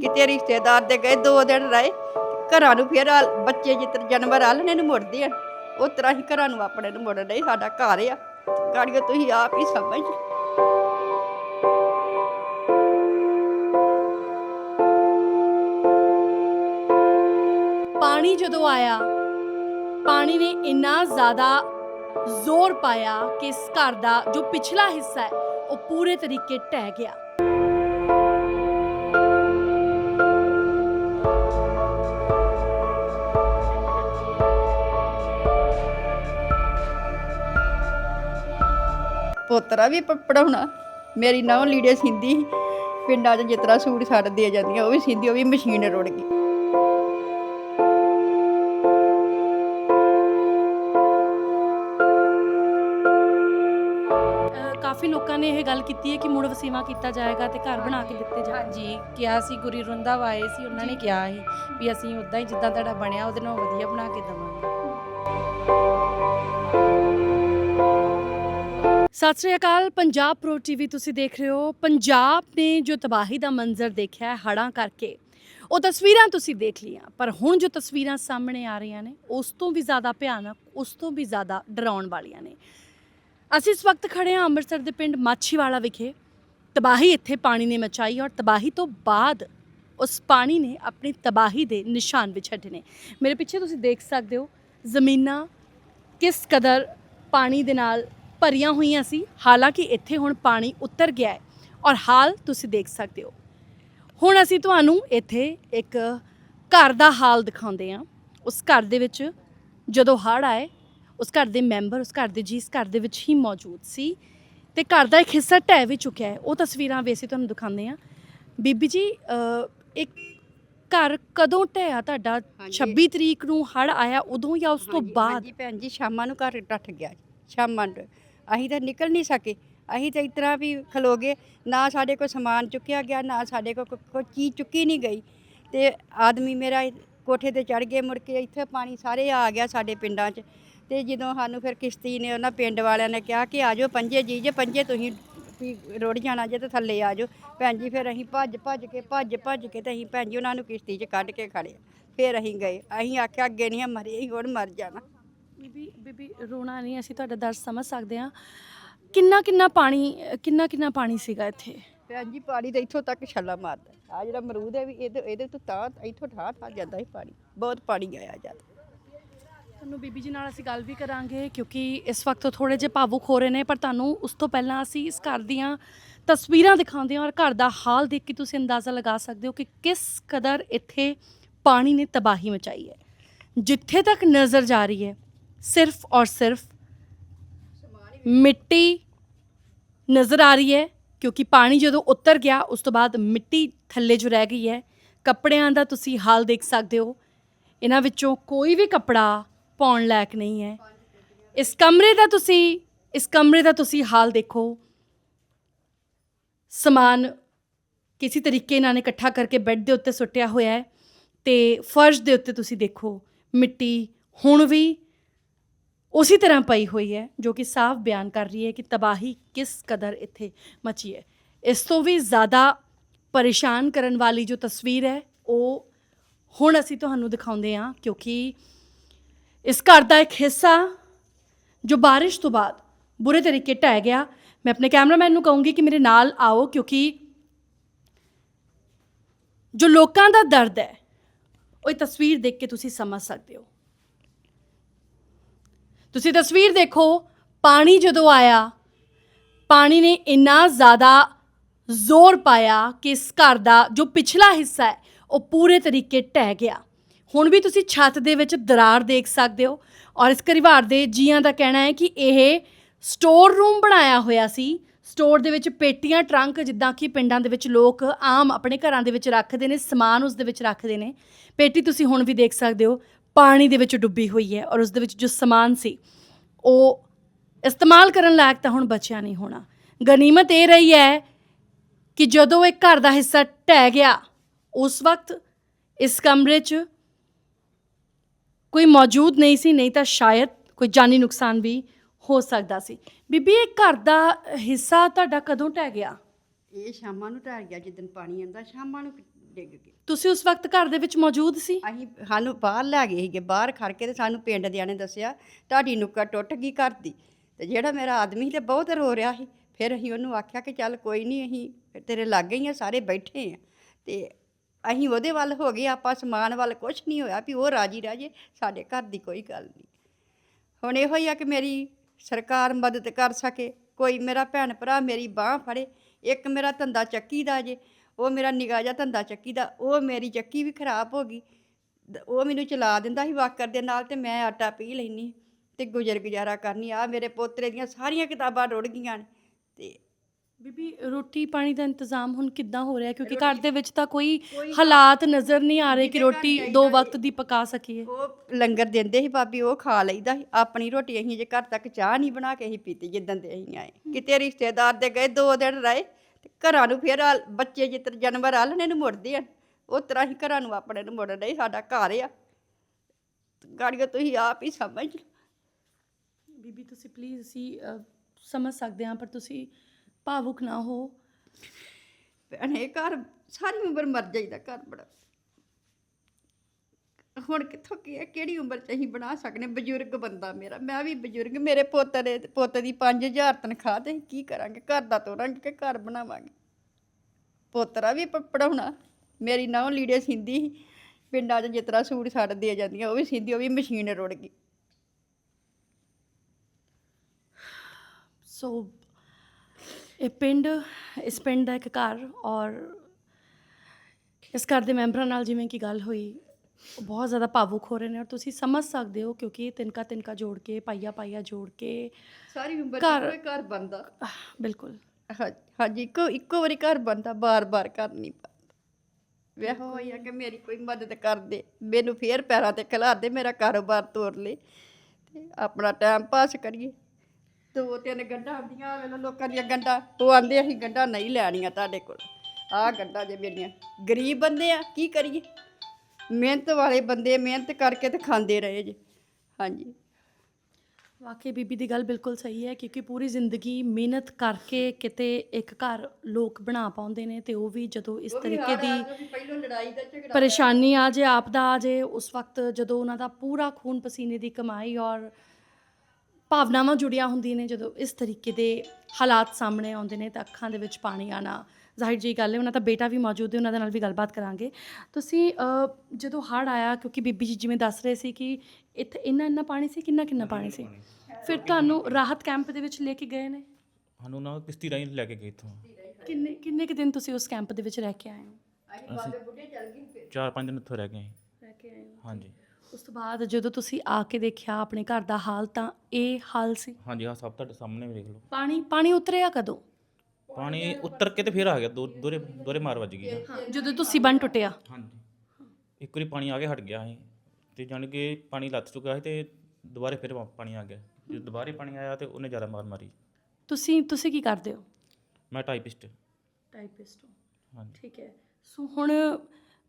ਕਿਤੇ ਰਿਸ਼ਤੇਦਾਰ ਦੇ ਗਏ ਦੋ ਦਿਨ ਰਹੇ, ਘਰਾਂ ਨੂੰ ਫਿਰ ਆ- ਬੱਚੇ ਜਿੱਤਰ ਜਾਨਵਰ ਆਲਣੇ ਨੂੰ ਮੁੜਦੇ ਆ। ਉਸ ਤਰ੍ਹਾਂ ਹੀ ਘਰਾਂ ਨੂੰ ਆਪਣੇ ਨੂੰ ਮੁੜ ਨਹੀਂ ਸਾਡਾ ਘਰ ਆ। ਗਾੜੀਓ ਤੁਸੀਂ ਆਪ ਹੀ ਸਮਝ। ਪਾਣੀ ਜਦੋਂ ਆਇਆ, ਪਾਣੀ ਨੇ ਇੰਨਾ ਜ਼ਿਆਦਾ ਜ਼ੋਰ ਪਾਇਆ ਕਿ ਇਸ ਘਰ ਦਾ ਜੋ ਪਿਛਲਾ ਹਿੱਸਾ ਹੈ, ਉਹ ਪੂਰੇ ਤਰੀਕੇ ਢਹਿ ਗਿਆ। ਪੋਤਰਾ ਵੀ ਪ- ਪੜਾਉਣਾ ਮੇਰੀ ਨੌ ਲੀੜੇ ਸਿੰਦੀ ਪਿੰਡਾਂ 'ਚ ਤਰ੍ਹਾਂ ਸੂਟ ਛੱਡ ਦੇ ਜਾਂਦੀਆਂ ਉਹ ਵੀ ਸਿੰਦੀ ਉਹ ਵੀ ਮਸ਼ੀਨ ਰੁੜ ਗਈ। ਕਾਫੀ ਲੋਕਾਂ ਨੇ ਇਹ ਗੱਲ ਕੀਤੀ ਹੈ ਕਿ ਮੁੜ ਵਸੀਮਾ ਕੀਤਾ ਜਾਏਗਾ ਤੇ ਘਰ ਬਣਾ ਕੇ ਦਿੱਤੇ ਜਾਣਗੇ ਹਾਂਜੀ ਕਿਹਾ ਸੀ ਗੁਰੀ ਰੰਧਾਵਾ ਆਏ ਸੀ ਉਹਨਾਂ ਨੇ ਕਿਹਾ ਸੀ ਵੀ ਅਸੀਂ ਉਦਾਂ ਹੀ ਜਿੱਦਾਂ ਤੁਹਾਡਾ ਬਣਿਆ ਉਹਦੇ ਨਾਲ ਵਧੀਆ ਬਣਾ ਕੇ ਦਵਾਂਗੇ। ਸਤਿ ਸ੍ਰੀ ਅਕਾਲ, ਪੰਜਾਬ ਪ੍ਰੋ ਟੀਵੀ ਤੁਸੀਂ ਦੇਖ ਰਹੇ ਹੋ ਪੰਜਾਬ ਨੇ ਜੋ ਤਬਾਹੀ ਦਾ ਮੰਜ਼ਰ ਦੇਖਿਆ ਹੈ ਹੜ੍ਹਾਂ ਕਰਕੇ। ਉਹ ਤਸਵੀਰਾਂ ਤੁਸੀਂ ਦੇਖ ਲਈਆਂ, ਪਰ ਹੁਣ ਜੋ ਤਸਵੀਰਾਂ ਸਾਹਮਣੇ ਆ ਰਹੀਆਂ ਨੇ, ਉਸ ਤੋਂ ਵੀ ਜ਼ਿਆਦਾ ਭਿਆਨਕ, ਉਸ ਤੋਂ ਵੀ ਜ਼ਿਆਦਾ ਡਰਾਉਣ ਵਾਲੀਆਂ ਨੇ। ਅਸੀਂ ਇਸ ਵਕਤ ਖੜੇ ਹਾਂ ਅੰਮ੍ਰਿਤਸਰ ਦੇ ਪਿੰਡ ਮਾਛੀਵਾਲਾ ਵਿਖੇ। ਤਬਾਹੀ ਇੱਥੇ ਪਾਣੀ ਨੇ ਮਚਾਈ ਔਰ ਤਬਾਹੀ ਤੋਂ ਬਾਅਦ ਉਸ ਪਾਣੀ ਨੇ ਆਪਣੀ ਤਬਾਹੀ ਦੇ ਨਿਸ਼ਾਨ ਵੀ ਛੱਡੇ ਨੇ। ਮੇਰੇ ਪਿੱਛੇ ਤੁਸੀਂ ਦੇਖ ਸਕਦੇ ਹੋ ਜ਼ਮੀਨਾਂ ਕਿਸ ਕਦਰ ਪਾਣੀ ਦੇ ਨਾਲ ਭਰੀਆਂ ਹੋਈਆਂ ਸੀ। ਹਾਲਾਂਕਿ ਇੱਥੇ ਹੁਣ ਪਾਣੀ ਉਤਰ ਗਿਆ ਹੈ ਔਰ ਹਾਲ ਤੁਸੀਂ ਦੇਖ ਸਕਦੇ ਹੋ। ਹੁਣ ਅਸੀਂ ਤੁਹਾਨੂੰ ਇੱਥੇ ਇੱਕ ਘਰ ਦਾ ਹਾਲ ਦਿਖਾਉਂਦੇ ਹਾਂ। ਉਸ ਘਰ ਦੇ ਵਿੱਚ ਜਦੋਂ ਹੜ੍ਹ ਆਏ ਉਸ ਘਰ ਦੇ ਮੈਂਬਰ ਉਸ ਘਰ ਦੇ ਜੀ ਇਸ ਘਰ ਦੇ ਵਿੱਚ ਹੀ ਮੌਜੂਦ ਸੀ ਤੇ ਘਰ ਦਾ ਇੱਕ ਹਿੱਸਾ ਢਹਿ ਵੀ ਚੁੱਕਿਆ ਹੈ। ਉਹ ਤਸਵੀਰਾਂ ਵੀ ਅਸੀਂ ਤੁਹਾਨੂੰ ਦਿਖਾਉਂਦੇ ਹਾਂ। ਬੀਬੀ ਜੀ ਇੱਕ ਘਰ ਕਦੋਂ ਢਹਿਆ ਤੁਹਾਡਾ? ਹਾਂਜੀ। 26 ਤਰੀਕ ਨੂੰ ਹੜ੍ਹ ਆਇਆ ਉਦੋਂ ਜਾਂ ਉਸ ਤੋਂ ਬਾਅਦ ਹਾਂਜੀ ਭੈਣ ਜੀ ਸ਼ਾਮਾਂ ਨੂੰ ਘਰ ਟੱਟ ਗਿਆ ਸ਼ਾਮਾਂ ਨੂੰ। ਅਸੀਂ ਤਾਂ ਨਿਕਲ ਨਹੀਂ ਸਕੇ। ਅਸੀਂ ਤਾਂ ਇਸ ਤਰ੍ਹਾਂ ਵੀ ਖਲੋ ਗਏ। ਨਾ ਸਾਡੇ ਕੋਲ ਸਮਾਨ ਚੁੱਕਿਆ ਗਿਆ, ਨਾ ਸਾਡੇ ਕੋਲ ਕੋ- ਕੋਈ ਚੀਜ਼ ਚੁੱਕੀ ਨਹੀਂ ਗਈ। ਤੇ ਆਦਮੀ ਮੇਰਾ ਕੋਠੇ ਤੇ ਚੜ ਗਏ, ਮੁੜ ਕੇ ਇੱਥੇ ਪਾਣੀ ਸਾਰੇ ਆ ਗਿਆ ਸਾਡੇ ਪਿੰਡਾਂ 'ਚ। ਤੇ ਜਦੋਂ ਸਾਨੂੰ ਫਿਰ ਕਿਸ਼ਤੀ ਨੇ ਉਹਨਾਂ ਪਿੰਡ ਵਾਲਿਆਂ ਨੇ ਕਿਹਾ ਕਿ ਆਜੋ ਪੰਜੇ ਜੀ, ਜੇ ਪੰਜੇ ਤੁਸੀਂ ਵੀ ਰੁੜ ਜਾਣਾ, ਜੇ ਤੇ ਥੱਲੇ ਆਜੋ ਭੈਣ ਜੀ, ਫਿਰ ਅਸੀਂ ਭੱਜ ਭੱਜ ਕੇ, ਭੱਜ ਭੱਜ ਕੇ ਤੇ ਅਸੀਂ ਭੈਣ ਜੀ ਉਹਨਾਂ ਨੂੰ ਕਿਸ਼ਤੀ 'ਚ ਕੱਢ ਕੇ ਖੜੇ ਫਿਰ ਅਸੀਂ ਗਏ। ਅਸੀਂ ਆਖਿਆ ਅੱਗੇ ਨਹੀਂ ਮਰੇ ਅਸੀਂ ਹੁਣ ਮਰ ਜਾਣਾ। ਬੀਬੀ ਬੀਬੀ ਰੋਣਾ ਨਹੀਂ ਅਸੀਂ ਤੁਹਾਡਾ ਦਰਦ ਸਮਝ ਸਕਦੇ ਹਾਂ। ਕਿੰਨਾ ਕਿੰਨਾ ਪਾਣੀ ਕਿੰਨਾ ਕਿੰਨਾ ਪਾਣੀ ਸੀਗਾ ਇੱਥੇ? ਭੈਣ ਜੀ ਪਾਣੀ ਤਾਂ ਇੱਥੋਂ ਤੱਕ ਛੱਲਾ ਮਾਰਦਾ। ਆ ਜਿਹੜਾ ਅਮਰੂਦ ਹੈ ਵੀ ਇਹਦੇ ਇਹਦੇ ਤੋਂ ਤਾਂ ਇੱਥੋਂ ਠਾਹ ਠਾਹ ਜਾਂਦਾ ਸੀ ਪਾਣੀ। ਬਹੁਤ ਪਾਣੀ ਆਇਆ ਜਦ ਤੁਹਾਨੂੰ ਬੀਬੀ ਜੀ ਨਾਲ ਅਸੀਂ ਗੱਲ ਵੀ ਕਰਾਂਗੇ ਕਿਉਂਕਿ ਇਸ ਵਕਤ ਥੋੜੇ ਜਿਹੇ ਭਾਵੁਕ ਹੋ ਰਹੇ ਨੇ ਪਰ ਤੁਹਾਨੂੰ ਉਸ ਤੋਂ ਪਹਿਲਾਂ ਅਸੀਂ ਇਸ ਘਰ ਦੀਆਂ ਤਸਵੀਰਾਂ ਦਿਖਾਉਂਦੇ ਹਾਂ ਔਰ ਘਰ ਦਾ ਹਾਲ ਦੇਖ ਕੇ ਤੁਸੀਂ ਅੰਦਾਜ਼ਾ ਲਗਾ ਸਕਦੇ ਹੋ ਕਿ ਕਿਸ ਕਦਰ ਇੱਥੇ ਪਾਣੀ ਨੇ ਤਬਾਹੀ ਮਚਾਈ ਹੈ। ਜਿੱਥੇ ਤੱਕ ਨਜ਼ਰ ਜਾ ਰਹੀ ਹੈ ਸਿਰਫ ਔਰ ਸਿਰਫ ਮਿੱਟੀ ਨਜ਼ਰ ਆ ਰਹੀ ਹੈ, ਕਿਉਂਕਿ ਪਾਣੀ ਜਦੋਂ ਉਤਰ ਗਿਆ, ਉਸ ਤੋਂ ਬਾਅਦ ਮਿੱਟੀ ਥੱਲੇ ਜੋ ਰਹਿ ਗਈ ਹੈ। ਕੱਪੜਿਆਂ ਦਾ ਤੁਸੀਂ ਹਾਲ ਦੇਖ ਸਕਦੇ ਹੋ। ਇਹਨਾਂ ਵਿੱਚੋਂ ਕੋਈ ਵੀ ਕੱਪੜਾ ਪਾਉਣ ਲਾਇਕ ਨਹੀਂ ਹੈ। ਇਸ ਕਮਰੇ ਦਾ ਤੁਸੀਂ, ਇਸ ਕਮਰੇ ਦਾ ਤੁਸੀਂ ਹਾਲ ਦੇਖੋ। ਸਮਾਨ ਕਿਸੇ ਤਰੀਕੇ ਨਾਲ ਇਕੱਠਾ ਕਰਕੇ ਬੈੱਡ ਦੇ ਉੱਤੇ ਸੁੱਟਿਆ ਹੋਇਆ ਹੈ ਤੇ ਫਰਸ਼ ਦੇ ਉੱਤੇ ਤੁਸੀਂ ਦੇਖੋ। ਮਿੱਟੀ ਹੁਣ ਵੀ ਉਸੇ ਤਰ੍ਹਾਂ ਪਈ ਹੋਈ ਹੈ, ਜੋ ਕਿ ਸਾਫ਼ ਬਿਆਨ ਕਰ ਰਹੀ ਹੈ ਕਿ ਤਬਾਹੀ ਕਿਸ ਕਦਰ ਇੱਥੇ ਮਚੀ ਹੈ। ਇਸ ਤੋਂ ਵੀ ਜ਼ਿਆਦਾ ਪਰੇਸ਼ਾਨ ਕਰਨ ਵਾਲੀ ਜੋ ਤਸਵੀਰ ਹੈ, ਉਹ ਹੁਣ ਅਸੀਂ ਤੁਹਾਨੂੰ ਦਿਖਾਉਂਦੇ ਹਾਂ, ਕਿਉਂਕਿ ਇਸ ਘਰ ਦਾ ਇੱਕ ਹਿੱਸਾ ਜੋ ਬਾਰਿਸ਼ ਤੋਂ ਬਾਅਦ ਬੁਰੇ ਤਰੀਕੇ ਢਹਿ ਗਿਆ। ਮੈਂ ਆਪਣੇ ਕੈਮਰਾਮੈਨ ਨੂੰ ਕਹੂੰਗੀ ਕਿ ਮੇਰੇ ਨਾਲ ਆਓ, ਕਿਉਂਕਿ ਜੋ ਲੋਕਾਂ ਦਾ ਦਰਦ ਹੈ, ਉਹ ਇਹ ਤਸਵੀਰ ਦੇਖ ਕੇ ਤੁਸੀਂ ਸਮਝ ਸਕਦੇ ਹੋ। ਤੁਸੀਂ ਤਸਵੀਰ ਦੇਖੋ, ਪਾਣੀ ਜਦੋਂ ਆਇਆ, ਪਾਣੀ ਨੇ ਇੰਨਾ ਜ਼ਿਆਦਾ ਜ਼ੋਰ ਪਾਇਆ ਕਿ ਇਸ ਘਰ ਦਾ ਜੋ ਪਿਛਲਾ ਹਿੱਸਾ ਹੈ, ਉਹ ਪੂਰੇ ਤਰੀਕੇ ਢਹਿ ਗਿਆ। ਹੁਣ ਵੀ ਤੁਸੀਂ ਛੱਤ ਦੇ ਵਿੱਚ ਦਰਾਰ ਦੇਖ ਸਕਦੇ ਹੋ ਔਰ ਇਸ ਪਰਿਵਾਰ ਦੇ ਜੀਆਂ ਦਾ ਕਹਿਣਾ ਹੈ ਕਿ ਇਹ ਸਟੋਰ ਰੂਮ ਬਣਾਇਆ ਹੋਇਆ ਸੀ। ਸਟੋਰ ਦੇ ਵਿੱਚ ਪੇਟੀਆਂ, ਟਰੰਕ ਜਿੱਦਾਂ ਕਿ ਪਿੰਡਾਂ ਦੇ ਵਿੱਚ ਲੋਕ ਆਮ ਆਪਣੇ ਘਰਾਂ ਦੇ ਵਿੱਚ ਰੱਖਦੇ ਨੇ, ਸਮਾਨ ਉਸ ਦੇ ਵਿੱਚ ਰੱਖਦੇ ਨੇ। ਪੇਟੀ ਤੁਸੀਂ ਹੁਣ ਵੀ ਦੇਖ ਸਕਦੇ ਹੋ ਪਾਣੀ ਦੇ ਵਿੱਚ ਡੁੱਬੀ ਹੋਈ ਹੈ ਔਰ ਉਸ ਦੇ ਵਿੱਚ ਜੋ ਸਮਾਨ ਸੀ, ਉਹ ਇਸਤੇਮਾਲ ਕਰਨ ਲਾਇਕ ਤਾਂ ਹੁਣ ਬਚਿਆ ਨਹੀਂ ਹੋਣਾ। ਗਨੀਮਤ ਇਹ ਰਹੀ ਹੈ ਕਿ ਜਦੋਂ ਇਹ ਘਰ ਦਾ ਹਿੱਸਾ ਢਹਿ ਗਿਆ, ਉਸ ਵਕਤ ਇਸ ਕਮਰੇ 'ਚ ਕੋਈ ਮੌਜੂਦ ਨਹੀਂ ਸੀ, ਨਹੀਂ ਤਾਂ ਸ਼ਾਇਦ ਕੋਈ ਜਾਨੀ ਨੁਕਸਾਨ ਵੀ ਹੋ ਸਕਦਾ ਸੀ। ਬੀਬੀ, ਇਹ ਘਰ ਦਾ ਹਿੱਸਾ ਤੁਹਾਡਾ ਕਦੋਂ ਢਹਿ ਗਿਆ? ਇਹ ਸ਼ਾਮਾਂ ਨੂੰ ਢਾਰ ਗਿਆ, ਜਿੱਦਣ ਪਾਣੀ ਆਂਦਾ ਸ਼ਾਮਾਂ ਨੂੰ ਡਿੱਗ ਗਏ ਤੁਸੀਂ ਉਸ ਵਕਤ ਘਰ ਦੇ ਵਿੱਚ ਮੌਜੂਦ ਸੀ? ਅਸੀਂ ਸਾਨੂੰ ਬਾਹਰ ਲੈ ਗਏ ਸੀਗੇ ਬਾਹਰ ਖੜ ਕੇ ਤੇ ਸਾਨੂੰ ਪਿੰਡ ਦਿਆਂ ਨੇ ਦੱਸਿਆ ਤੁਹਾਡੀ ਨੁੱਕਰ ਟੁੱਟ ਗਈ ਘਰ ਦੀ। ਤੇ ਜਿਹੜਾ ਮੇਰਾ ਆਦਮੀ ਸੀ ਤੇ ਬਹੁਤ ਰੋ ਰਿਹਾ ਸੀ। ਫਿਰ ਅਸੀਂ ਉਹਨੂੰ ਆਖਿਆ ਕਿ ਚੱਲ ਕੋਈ ਨਹੀਂ ਅਸੀਂ ਤੇਰੇ ਲਾਗੇ ਹੀ ਆ ਸਾਰੇ ਬੈਠੇ ਆ। ਤੇ ਅਸੀਂ ਉਹਦੇ ਵੱਲ ਹੋ ਗਏ ਆਪਾਂ ਸਮਾਨ ਵੱਲ ਕੁਝ ਨਹੀਂ ਹੋਇਆ ਵੀ ਉਹ ਰਾਜੀ ਰਹਿ ਜੇ ਸਾਡੇ ਘਰ ਦੀ ਕੋਈ ਗੱਲ ਨਹੀਂ। ਹੁਣ ਇਹੋ ਹੀ ਆ ਕਿ ਮੇਰੀ ਸਰਕਾਰ ਮਦਦ ਕਰ ਸਕੇ ਕੋਈ ਮੇਰਾ ਭੈਣ ਭਰਾ ਮੇਰੀ ਬਾਹ ਫੜੇ ਇੱਕ ਮੇਰਾ ਧੰਦਾ ਚੱਕੀ ਦਾ ਜੇ ਉਹ ਮੇਰਾ ਨਿਗਾਹ ਜਿਹਾ ਧੰਦਾ ਚੱਕੀ ਦਾ ਉਹ ਮੇਰੀ ਚੱਕੀ ਵੀ ਖਰਾਬ ਹੋ ਗਈ। ਦ- ਉਹ ਮੈਨੂੰ ਚਲਾ ਦਿੰਦਾ ਸੀ ਵਾਕਰ ਦੇ ਨਾਲ ਤੇ ਮੈਂ ਆਟਾ ਪੀ ਲੈਣੀ ਤੇ ਗੁਜ਼ਰ ਗੁਜ਼ਾਰਾ ਕਰਨੀ। ਆ ਮੇਰੇ ਪੋਤਰੇ ਦੀਆਂ ਸਾਰੀਆਂ ਕਿਤਾਬਾਂ ਰੁੜ ਗਈਆਂ ਨੇ ਤੇ ਬੀਬੀ ਰੋਟੀ ਪਾਣੀ ਦਾ ਇੰਤਜ਼ਾਮ ਹੁਣ ਕਿੱਦਾਂ ਹੋ ਰਿਹਾ? ਕਿਉਂਕਿ ਘਰ ਦੇ ਵਿੱਚ ਤਾਂ ਕੋਈ ਹਾਲਾਤ ਨਜ਼ਰ ਨਹੀਂ ਆ ਰਹੇ ਕਿ ਰੋਟੀ ਦੋ ਵਕਤ ਦੀ ਪਕਾ ਸਕੀਏ। ਉਹ ਲੰਗਰ ਦਿੰਦੇ ਸੀ ਭਾਬੀ ਉਹ ਖਾ ਲਈਦਾ ਸੀ। ਆਪਣੀ ਰੋਟੀ ਅਸੀਂ ਜੇ ਘਰ ਤੱਕ ਚਾਹ ਨਹੀਂ ਬਣਾ ਕੇ ਅਸੀਂ ਪੀਤੀ ਜਿੱਦਣ ਦੇ ਅਸੀਂ ਆਏ। ਕਿਤੇ ਰਿਸ਼ਤੇਦਾਰ ਦੇ ਗਏ ਦੋ ਦਿਨ ਰਹੇ। ਤੇ ਘਰਾਂ ਨੂੰ ਫਿਰ ਆ- ਬੱਚੇ ਜਿੱਤਰ ਜਾਨਵਰ ਆਲਣੇ ਨੂੰ ਮੁੜਦੇ ਆ ਉਹ ਤਰ੍ਹਾਂ ਹੀ ਘਰਾਂ ਨੂੰ ਆਪਣੇ ਨੂੰ ਮੁੜ ਨਹੀਂ ਸਾਡਾ ਘਰ ਆ। ਗਾੜੀਆਂ ਤੁਸੀਂ ਆਪ ਹੀ ਸਮਝ ਲਓ। ਬੀਬੀ ਤੁਸੀਂ ਪਲੀਜ਼ ਅਸੀਂ ਸਮਝ ਸਕਦੇ ਹਾਂ ਪਰ ਤੁਸੀਂ ਭਾਵੁਕ ਨਾ ਹੋ। ਭੈਣੇ ਘਰ ਸਾਰੀ ਉਮਰ ਮਰ ਜਾਈਦਾ ਘਰ ਬੜਾ। ਹੁਣ ਕਿੱਥੋਂ ਕੀ ਹੈ, ਕਿਹੜੀ ਉਮਰ ਚ ਅਸੀਂ ਬਣਾ ਸਕਨੇ ਬਜ਼ੁਰਗ ਬੰਦਾ ਮੇਰਾ, ਮੈਂ ਵੀ ਬਜ਼ੁਰਗ, ਮੇਰੇ ਪੋਤੇ ਦੇ, ਪੁੱਤ ਦੀ 5000 ਤਨਖਾਹ ਤੇ ਅਸੀਂ ਕੀ ਕਰਾਂਗੇ? ਘਰ ਦਾ ਤੋਰਾਂਗੇ ਕਿ ਘਰ ਬਣਾਵਾਂਗੇ। ਪੋਤਰਾ ਵੀ ਪ- ਪੜ੍ਹਾਉਣਾ। ਮੇਰੀ ਨੌ ਲੀੜੇ ਸਿੰਦੀ ਸੀ। ਪਿੰਡਾਂ 'ਚ ਜਿਸ ਤਰ੍ਹਾਂ ਸੂਟ ਛੱਡ ਦੇ ਜਾਂਦੀਆਂ, ਉਹ ਵੀ ਸਿੰਦੀ, ਉਹ ਵੀ ਮਸ਼ੀਨ ਰੁੜ ਗਈ। ਸੋ ਇਹ ਪਿੰਡ, ਇਸ ਪਿੰਡ ਦਾ ਇੱਕ ਘਰ ਔਰ ਇਸ ਘਰ ਦੇ ਮੈਂਬਰਾਂ ਨਾਲ ਜਿਵੇਂ ਕਿ ਗੱਲ ਹੋਈ ਉਹ ਬਹੁਤ ਜ਼ਿਆਦਾ ਭਾਵੁਕ ਹੋ ਰਹੇ ਨੇ ਔਰ ਤੁਸੀਂ ਸਮਝ ਸਕਦੇ ਹੋ ਕਿਉਂਕਿ ਤਿਨਕਾ ਤਿਨਕਾ ਜੋੜ ਕੇ ਪਾਈਆ ਪਾਈਆ ਜੋੜ ਕੇ ਸਾਰੀ ਉਮਰ ਘਰ- ਕੋਈ ਘਰ ਆਹ, ਬਿਲਕੁਲ ਹਾਂਜੀ ਇੱਕੋ ਇੱਕੋ ਵਾਰੀ ਘਰ ਬਣਦਾ ਬਾਰ-ਬਾਰ ਘਰ ਨਹੀਂ ਬਣਦਾ ਵਿਆਹ ਹੋਇਆ ਕਿ ਮੇਰੀ ਕੋਈ ਮਦਦ ਕਰ ਦੇ ਮੈਨੂੰ ਫੇਰ ਪੈਰਾਂ ਤੇ ਖਿਲਾ ਦੇ ਮੇਰਾ ਕਾਰੋਬਾਰ ਤੋਰ ਲੈ ਤੇ ਆਪਣਾ ਟਾਈਮ ਪਾਸ ਕਰੀਏ ਦੋ ਤਿੰਨ ਗੰਢਾਂ ਆਉਂਦੀਆਂ ਵੇਲੇ ਲੋਕਾਂ ਦੀਆਂ ਗੰਢਾਂ ਉਹ ਆਂਦੇ ਅਸੀਂ ਗੰਢਾਂ ਨਹੀਂ ਲੈਣੀਆਂ ਤੁਹਾਡੇ ਕੋਲ ਆਹ ਗੰਢਾਂ ਜੇ ਮੇਰੀਆਂ ਗਰੀਬ ਬੰਦੇ ਆ ਕੀ ਕਰੀਏ ਮਿਹਨਤ ਵਾਲੇ ਬੰਦੇ ਮਿਹਨਤ ਕਰਕੇ ਤੇ ਖਾਂਦੇ ਰਹੇ ਜੇ। ਹਾਂਜੀ। ਵਾਕਈ ਬੀਬੀ ਦੀ ਗੱਲ ਬਿਲਕੁਲ ਸਹੀ ਹੈ ਕਿਉਂਕਿ ਪੂਰੀ ਜ਼ਿੰਦਗੀ ਮਿਹਨਤ ਕਰਕੇ ਕਿਤੇ ਇੱਕ ਘਰ ਲੋਕ ਬਣਾ ਪਾਉਂਦੇ ਨੇ ਤੇ ਉਹ ਵੀ ਜਦੋਂ ਇਸ ਤਰੀਕੇ ਦੀ ਪਰੇਸ਼ਾਨੀ ਆ ਜੇ ਆਪਦਾ ਆ ਜੇ ਉਸ ਵਕਤ ਜਦੋਂ ਉਹਨਾਂ ਦਾ ਪੂਰਾ ਖੂਨ ਪਸੀਨੇ ਦੀ ਕਮਾਈ ਔਰ ਭਾਵਨਾਵਾਂ ਜੁੜੀਆਂ ਹੁੰਦੀਆਂ ਨੇ ਜਦੋਂ ਇਸ ਤਰੀਕੇ ਦੇ ਹਾਲਾਤ ਸਾਹਮਣੇ ਆਉਂਦੇ ਨੇ ਤਾਂ ਅੱਖਾਂ ਦੇ ਵਿੱਚ ਪਾਣੀ ਆਣਾ ਜ਼ਾਹਿਰ ਜੀ ਗੱਲ ਹੈ ਉਹਨਾਂ ਦਾ ਬੇਟਾ ਵੀ ਮੌਜੂਦ ਹੈ ਉਹਨਾਂ ਦੇ ਨਾਲ ਵੀ ਗੱਲਬਾਤ ਕਰਾਂਗੇ। ਤੁਸੀਂ ਜਦੋਂ ਹੜ੍ਹ ਆਇਆ ਕਿਉਂਕਿ ਬੀਬੀ ਜੀ ਜਿਵੇਂ ਦੱਸ ਰਹੇ ਸੀ ਕਿ ਇੱਥੇ ਇੰਨਾ ਇੰਨਾ ਪਾਣੀ ਸੀ ਕਿੰਨਾ ਕਿੰਨਾ ਪਾਣੀ ਸੀ? ਫਿਰ ਤੁਹਾਨੂੰ ਰਾਹਤ ਕੈਂਪ ਦੇ ਵਿੱਚ ਲੈ ਕੇ ਗਏ ਨੇ? ਸਾਨੂੰ ਨਾ ਕਿਸ਼ਤੀ ਰਾਹੀਂ ਲੈ ਕੇ ਗਏ ਇੱਥੋਂ। ਕਿੰਨੇ ਕਿੰਨੇ ਕੁ ਦਿਨ ਤੁਸੀਂ ਉਸ ਕੈਂਪ ਦੇ ਵਿੱਚ ਰਹਿ ਕੇ ਆਏ ਹੋ? ਚਾਰ ਪੰਜ ਦਿਨ ਉੱਥੋਂ ਰਹਿ ਗਏ। ਰਹਿ ਕੇ ਆਏ ਹਾਂਜੀ। ਉਸ ਤੋਂ ਬਾਅਦ ਜਦੋਂ ਤੁਸੀਂ ਆ ਕੇ ਦੇਖਿਆ ਆਪਣੇ ਘਰ ਦਾ ਹਾਲ ਤਾਂ ਇਹ ਹਾਲ ਸੀ? ਹਾਂਜੀ ਆਹ ਸਭ ਤੁਹਾਡੇ ਸਾਹਮਣੇ ਵੇਖ ਲਓ। ਪਾਣੀ ਪਾਣੀ ਉਤਰਿਆ ਕਦੋਂ? ਪਾਣੀ ਉੱਤਰ ਕੇ ਤੇ ਫੇਰ ਆ ਗਿਆ ਦੋ ਦੋਰੇ ਦੋਰੇ ਮਾਰ ਵੱਜ ਗਈ। ਜਦੋਂ ਤੁਸੀਂ ਬੰਨ ਟੁੱਟਿਆ? ਹਾਂਜੀ। ਇੱਕ ਵਾਰੀ ਪਾਣੀ ਆ ਕੇ ਹਟ ਗਿਆ ਸੀ ਤੇ ਜਾਣ ਕੇ ਪਾਣੀ ਲੱਥ ਚੁੱਕਾ ਸੀ ਤੇ ਦੁਬਾਰੇ ਫਿਰ ਵਾ- ਪਾਣੀ ਆ ਗਿਆ। ਜਦੋਂ ਦੁਬਾਰੇ ਪਾਣੀ ਆਇਆ ਤੇ ਉਹਨੇ ਜ਼ਿਆਦਾ ਮਾਰ ਮਾਰੀ। ਤੁਸੀਂ ਤੁਸੀਂ ਕੀ ਕਰਦੇ ਹੋ? ਮੈਂ ਟਾਈਪਿਸਟ ਟਾਈਪਿਸਟ ਹਾਂਜੀ। ਠੀਕ ਹੈ। ਸੋ ਹੁਣ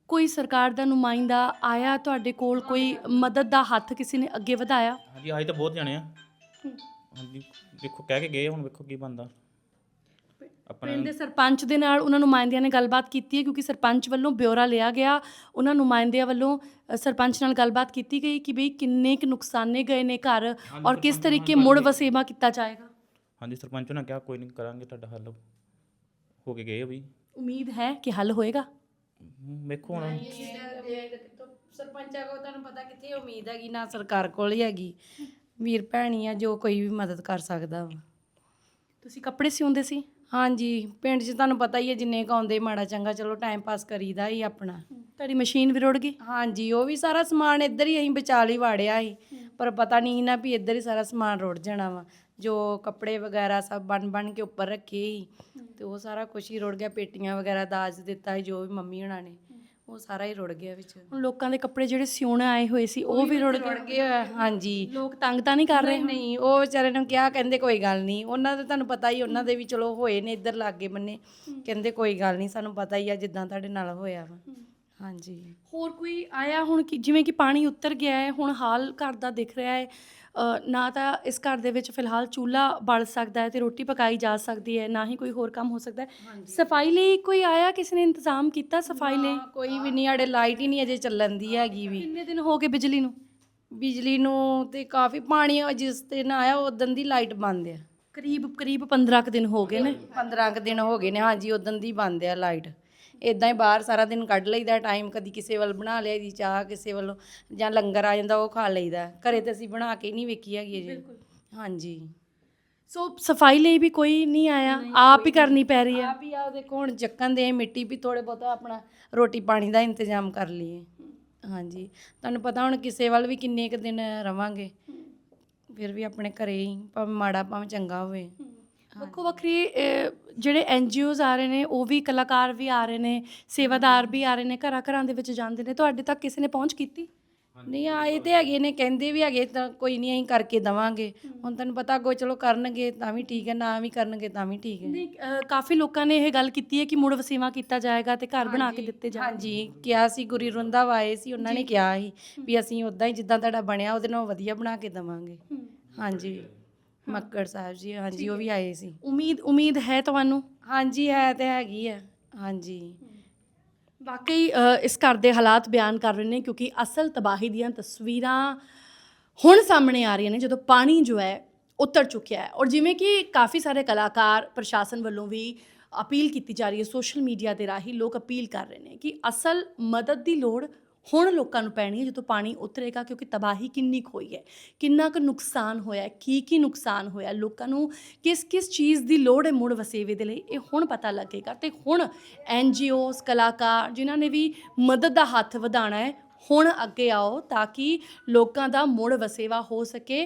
ਕੋਈ ਸਰਕਾਰ ਦਾ ਨੁਮਾਇੰਦਾ ਆਇਆ ਤੁਹਾਡੇ ਕੋਲ ਕੋਈ ਮਦਦ ਦਾ ਹੱਥ ਕਿਸੇ ਨੇ ਅੱਗੇ ਵਧਾਇਆ? ਹਾਂਜੀ ਆਏ ਤਾਂ ਬਹੁਤ ਜਾਣੇ ਆ। ਹਾਂਜੀ ਵੇਖੋ ਕਹਿ ਕੇ ਗਏ ਹੁਣ ਵੇਖੋ ਕੀ ਬੰਦਾ ਆਪਣਾ ਪਿੰਡ ਦੇ ਸਰਪੰਚ ਦੇ ਨਾਲ ਉਹਨਾਂ ਨੁਮਾਇੰਦਿਆਂ ਨੇ ਗੱਲਬਾਤ ਕੀਤੀ ਹੈ ਕਿਉਂਕਿ ਸਰਪੰਚ ਵੱਲੋਂ ਬਿਊਰਾ ਲਿਆ ਗਿਆ। ਉਹਨਾਂ ਨੁਮਾਇੰਦਿਆਂ ਵੱਲੋਂ ਅ, ਸਰਪੰਚ ਨਾਲ ਗੱਲਬਾਤ ਕੀਤੀ ਗਈ ਕਿ ਬਈ ਕਿੰਨੇ ਕੁ ਨੁਕਸਾਨੇ ਗਏ ਨੇ ਘਰ ਔਰ ਕਿਸ ਤਰੀਕੇ ਮੁੜ ਵਸੇਬਾ ਕੀਤਾ ਜਾਏਗਾ? ਹਾਂਜੀ ਸਰਪੰਚ ਨੇ ਕਿਹਾ ਕੋਈ ਨਹੀਂ ਕਰਾਂਗੇ ਤੁਹਾਡਾ ਹੱਲ। ਹੋ ਕੇ ਗਏ ਆ ਵੀ ਉਮੀਦ ਹੈ ਕਿ ਹੱਲ ਹੋਏਗਾ? ਹਮ, ਵੇਖੋ ਹੁਣ। ਸਰਪੰਚਾਂ ਕੋਲ ਤੁਹਾਨੂੰ ਪਤਾ ਕਿੱਥੇ ਉਮੀਦ ਹੈਗੀ ਨਾ ਸਰਕਾਰ ਕੋਲ ਹੀ ਹੈਗੀ। ਵੀਰ ਭੈਣੀ ਆ ਜੋ ਕੋਈ ਵੀ ਮਦਦ ਕਰ ਸਕਦਾ ਵਾ। ਤੁਸੀਂ ਕੱਪੜੇ ਸਿਉਂਦੇ ਸੀ? ਹਾਂਜੀ ਪਿੰਡ 'ਚ ਤੁਹਾਨੂੰ ਪਤਾ ਹੀ ਹੈ ਜਿੰਨੇ ਕੁ ਆਉਂਦੇ ਮਾੜਾ ਚੰਗਾ ਚਲੋ ਟਾਈਮ ਪਾਸ ਕਰੀਦਾ ਹੀ ਆਪਣਾ। ਤੁਹਾਡੀ ਮਸ਼ੀਨ ਵੀ ਰੁੜ ਗਈ? ਹਾਂਜੀ ਉਹ ਵੀ ਸਾਰਾ ਸਮਾਨ ਇੱਧਰ ਹੀ ਅਸੀਂ ਬਚਾ ਲਈ ਵਾੜਿਆ ਸੀ। ਪਰ ਪਤਾ ਨਹੀਂ ਸੀ ਨਾ ਵੀ ਇੱਧਰ ਹੀ ਸਾਰਾ ਸਮਾਨ ਰੁੜ ਜਾਣਾ ਵਾ। ਜੋ ਕੱਪੜੇ ਵਗੈਰਾ ਸਭ ਬਣ ਬਣ ਕੇ ਉੱਪਰ ਰੱਖੇ ਸੀ ਤੇ ਉਹ ਸਾਰਾ ਕੁਝ ਹੀ ਰੁੜ ਗਿਆ ਪੇਟੀਆਂ ਵਗੈਰਾ ਦਾਜ ਦਿੱਤਾ ਸੀ ਜੋ ਵੀ ਮੰਮੀ ਹੁਣਾਂ ਨੇ। ਉਹ ਸਾਰਾ ਹੀ ਰੁੜ ਗਿਆ ਵਿੱਚ। ਹੁਣ ਲੋਕਾਂ ਦੇ ਕੱਪੜੇ ਜਿਹੜੇ ਸਿਉਣ ਆਏ ਹੋਏ ਸੀ ਉਹ ਵੀ ਰੁੜ ਗਏ। ਹਾਂਜੀ। ਲੋਕ ਤੰਗ ਤਾਂ ਨਹੀਂ ਕਰ ਰਹੇ ਨਹੀਂ ਉਹ ਵਿਚਾਰੇ ਨੂੰ ਕਿਹਾ ਕਹਿੰਦੇ ਕੋਈ ਗੱਲ ਨਹੀਂ। ਉਹਨਾਂ ਦਾ ਤੁਹਾਨੂੰ ਪਤਾ ਹੀ ਉਹਨਾਂ ਦੇ ਵੀ ਚਲੋ ਹੋਏ ਨੇ ਇੱਧਰ ਲਾਗੇ ਬੰਨੇ। ਕਹਿੰਦੇ ਕੋਈ ਗੱਲ ਨਹੀਂ ਸਾਨੂੰ ਪਤਾ ਹੀ ਆ ਜਿੱਦਾਂ ਤੁਹਾਡੇ ਨਾਲ ਹੋਇਆ ਵਾ। ਹਾਂਜੀ। ਹੋਰ ਕੋਈ ਆਇਆ ਹੁਣ ਕਿ ਜਿਵੇਂ ਕਿ ਪਾਣੀ ਉਤਰ ਗਿਆ ਹੈ ਹੁਣ ਹਾਲ ਘਰ ਦਾ ਦਿਖ ਰਿਹਾ ਹੈ ਨਾ ਤਾਂ ਇਸ ਘਰ ਦੇ ਵਿੱਚ ਫਿਲਹਾਲ ਚੂਲਾ ਬਲ ਸਕਦਾ ਹੈ ਤੇ ਰੋਟੀ ਪਕਾਈ ਜਾ ਸਕਦੀ ਹੈ ਨਾ ਹੀ ਕੋਈ ਹੋਰ ਕੰਮ ਹੋ ਸਕਦਾ ਹੈ। ਸਫ਼ਾਈ ਲਈ ਕੋਈ ਆਇਆ ਕਿਸੇ ਨੇ ਇੰਤਜ਼ਾਮ ਕੀਤਾ ਸਫ਼ਾਈ ਲਈ? ਨਾ, ਕੋਈ ਵੀ ਨਹੀਂ ਆੜੇ ਲਾਈਟ ਹੀ ਨਹੀਂ ਅਜੇ ਚੱਲਣ ਦੀ ਹੈਗੀ ਵੀ। ਕਿੰਨੇ ਦਿਨ ਹੋ ਗਏ ਬਿਜਲੀ ਨੂੰ? ਬਿਜਲੀ ਨੂੰ ਤੇ ਕਾਫੀ ਪਾਣੀ ਜਿਸ ਦਿਨ ਆਇਆ ਉਦੋਂ ਦੀ ਲਾਈਟ ਬੰਦ ਆ। ਕਰੀਬ ਕਰੀਬ 15 ਕੁ ਦਿਨ ਹੋ ਗਏ ਨੇ। 15 ਕੁ ਦਿਨ ਹੋ ਗਏ ਨੇ ਹਾਂਜੀ ਉਦੋਂ ਦੀ ਬੰਦ ਆ ਲਾਈਟ। ਇਦਾਂ ਹੀ ਬਾਹਰ ਸਾਰਾ ਦਿਨ ਕੱਢ ਲਈਦਾ ਟਾਈਮ ਕਦੀ ਕਿਸੇ ਵੱਲ ਬਣਾ ਲਿਆ ਦੀ ਚਾਹ ਕਿਸੇ ਵੱਲੋਂ ਜਾਂ ਲੰਗਰ ਆ ਜਾਂਦਾ ਉਹ ਖਾ ਲਈਦਾ। ਘਰੇ ਤੇ ਅਸੀਂ ਬਣਾ ਕੇ ਨਹੀਂ ਵੇਖੀ ਹੈਗੀ ਜੀ ਹਾਂਜੀ। ਸੋ ਸਫ਼ਾਈ ਲਈ ਵੀ ਕੋਈ ਨਹੀਂ ਆਇਆ ਆਪ ਹੀ ਕਰਨੀ ਪੈ ਰਹੀ ਹੈ। ਆਪ ਹੀ ਆ ਦੇਖੋ ਹੁਣ ਚੱਕਣ ਦੇ ਮਿੱਟੀ ਵੀ ਥੋੜੇ ਬਹੁਤਾ ਆਪਣਾ ਰੋਟੀ ਪਾਣੀ ਦਾ ਇੰਤਜ਼ਾਮ ਕਰ ਲਈਏ। ਹਾਂਜੀ। ਤੁਹਾਨੂੰ ਪਤਾ ਹੁਣ ਕਿਸੇ ਵੱਲ ਵੀ ਕਿੰਨੇ ਕੁ ਦਿਨ ਰਵਾਂਗੇ ਫਿਰ ਵੀ ਆਪਣੇ ਘਰੇ ਹੀ ਭਾਵੇਂ ਮਾੜਾ ਭਾਵੇਂ ਚੰਗਾ ਹੋਵੇ। ਵੱਖੋ ਵੱਖਰੀ ਅਹ, ਜਿਹੜੇ ਐਨ ਜੀਓਜ਼ ਆ ਰਹੇ ਨੇ ਉਹ ਵੀ ਕਲਾਕਾਰ ਵੀ ਆ ਰਹੇ ਨੇ ਸੇਵਾਦਾਰ ਵੀ ਆ ਰਹੇ ਨੇ ਘਰਾਂ ਘਰਾਂ ਦੇ ਵਿੱਚ ਜਾਂਦੇ ਨੇ ਤੁਹਾਡੇ ਤੱਕ ਕਿਸੇ ਨੇ ਪਹੁੰਚ ਕੀਤੀ? ਨਹੀਂ ਆਏ ਤੇ ਹੈਗੇ ਨੇ ਕਹਿੰਦੇ ਵੀ ਹੈਗੇ ਤਾਂ ਕੋਈ ਨਹੀਂ ਅਸੀਂ ਕਰਕੇ ਦਵਾਂਗੇ। ਹੁਣ ਤੁਹਾਨੂੰ ਪਤਾ ਅੱਗੋਂ ਚਲੋ ਕਰਨਗੇ ਤਾਂ ਵੀ ਠੀਕ ਹੈ ਨਾ ਵੀ ਕਰਨਗੇ ਤਾਂ ਵੀ ਠੀਕ ਹੈ। ਨਹੀਂ ਅਹ, ਕਾਫੀ ਲੋਕਾਂ ਨੇ ਇਹ ਗੱਲ ਕੀਤੀ ਹੈ ਕਿ ਮੁੜ ਵਸੇਵਾ ਕੀਤਾ ਜਾਏਗਾ ਤੇ ਘਰ ਬਣਾ ਕੇ ਦਿੱਤੇ ਜਾਣਗੇ। ਹਾਂਜੀ ਕਿਹਾ ਸੀ ਗੁਰੀ ਰੰਧਾਵਾ ਆਏ ਸੀ ਉਹਨਾਂ ਨੇ ਕਿਹਾ ਸੀ ਵੀ ਅਸੀਂ ਉਦਾਂ ਹੀ ਜਿੱਦਾਂ ਤੁਹਾਡਾ ਬਣਿਆ ਉਹਦੇ ਨਾਲ ਵਧੀਆ ਬਣਾ ਕੇ ਦਵਾਂਗੇ। ਹਾਂਜੀ। ਮੱਕੜ ਸਾਹਿਬ ਜੀ ਹਾਂਜੀ ਉਹ ਵੀ ਆਏ ਸੀ। ਉਮੀਦ ਉਮੀਦ ਹੈ ਤੁਹਾਨੂੰ? ਹਾਂਜੀ ਹੈ ਤੇ ਹੈਗੀ ਆ ਹਾਂਜੀ। ਵਾਕਈ ਅ, ਇਸ ਘਰ ਦੇ ਹਾਲਾਤ ਬਿਆਨ ਕਰ ਰਹੇ ਨੇ ਕਿਉਂਕਿ ਅਸਲ ਤਬਾਹੀ ਦੀਆਂ ਤਸਵੀਰਾਂ ਹੁਣ ਸਾਹਮਣੇ ਆ ਰਹੀਆਂ ਨੇ ਜਦੋਂ ਪਾਣੀ ਜੋ ਹੈ ਉਤਰ ਚੁੱਕਿਆ ਹੈ। ਔਰ ਜਿਵੇਂ ਕਿ ਕਾਫੀ ਸਾਰੇ ਕਲਾਕਾਰ ਪ੍ਰਸ਼ਾਸਨ ਵੱਲੋਂ ਵੀ ਅਪੀਲ ਕੀਤੀ ਜਾ ਰਹੀ ਹੈ ਸੋਸ਼ਲ ਮੀਡੀਆ ਦੇ ਰਾਹੀਂ ਲੋਕ ਅਪੀਲ ਕਰ ਰਹੇ ਨੇ ਕਿ ਅਸਲ ਮਦਦ ਦੀ ਲੋੜ ਹੁਣ ਲੋਕਾਂ ਨੂੰ ਪੈਣੀ ਹੈ ਜਦੋਂ ਪਾਣੀ ਉਤਰੇਗਾ ਕਿਉਂਕਿ ਤਬਾਹੀ ਕਿੰਨੀ ਕੁ ਹੋਈ ਹੈ, ਕਿੰਨਾ ਕੁ ਨੁਕਸਾਨ ਹੋਇਆ ਕੀ ਕੀ ਨੁਕਸਾਨ ਹੋਇਆ ਲੋਕਾਂ ਨੂੰ ਕਿਸ ਕਿਸ ਚੀਜ਼ ਦੀ ਲੋੜ ਹੈ ਮੁੜ ਵਸੇਵੇ ਦੇ ਲਈ, ਇਹ ਹੁਣ ਪਤਾ ਲੱਗੇਗਾ ਤੇ ਹੁਣ ਐਨ ਜੀਓਸ ਕਲਾਕਾਰ ਜਿਨ੍ਹਾਂ ਨੇ ਵੀ ਮਦਦ ਦਾ ਹੱਥ ਵਧਾਉਣਾ ਹੈ, ਹੁਣ ਅੱਗੇ ਆਓ ਤਾਂ ਕਿ ਲੋਕਾਂ ਦਾ ਮੁੜ ਵਸੇਵਾ ਹੋ ਸਕੇ।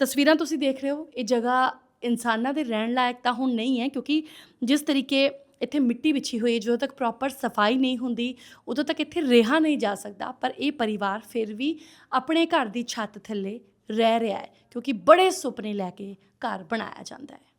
ਤਸਵੀਰਾਂ ਤੁਸੀਂ ਦੇਖ ਰਹੇ ਹੋ, ਇਹ ਜਗ੍ਹਾ ਇਨਸਾਨਾਂ ਦੇ ਰਹਿਣ ਲਾਇਕ ਤਾਂ ਹੁਣ ਨਹੀਂ ਹੈ ਕਿਉਂਕਿ ਜਿਸ ਤਰੀਕੇ ਇੱਥੇ ਮਿੱਟੀ ਵਿਛੀ ਹੋਈ ਹੈ, ਜਦੋਂ ਤੱਕ ਪ੍ਰੋਪਰ ਸਫ਼ਾਈ ਨਹੀਂ ਹੁੰਦੀ, ਉਦੋਂ ਤੱਕ ਇੱਥੇ ਰਿਹਾ ਨਹੀਂ ਜਾ ਸਕਦਾ। ਪਰ ਇਹ ਪਰਿਵਾਰ ਫਿਰ ਵੀ ਆਪਣੇ ਘਰ ਦੀ ਛੱਤ ਥੱਲੇ ਰਹਿ ਰਿਹਾ ਹੈ, ਕਿਉਂਕਿ ਬੜੇ ਸੁਪਨੇ ਲੈ ਕੇ ਘਰ ਬਣਾਇਆ ਜਾਂਦਾ ਹੈ।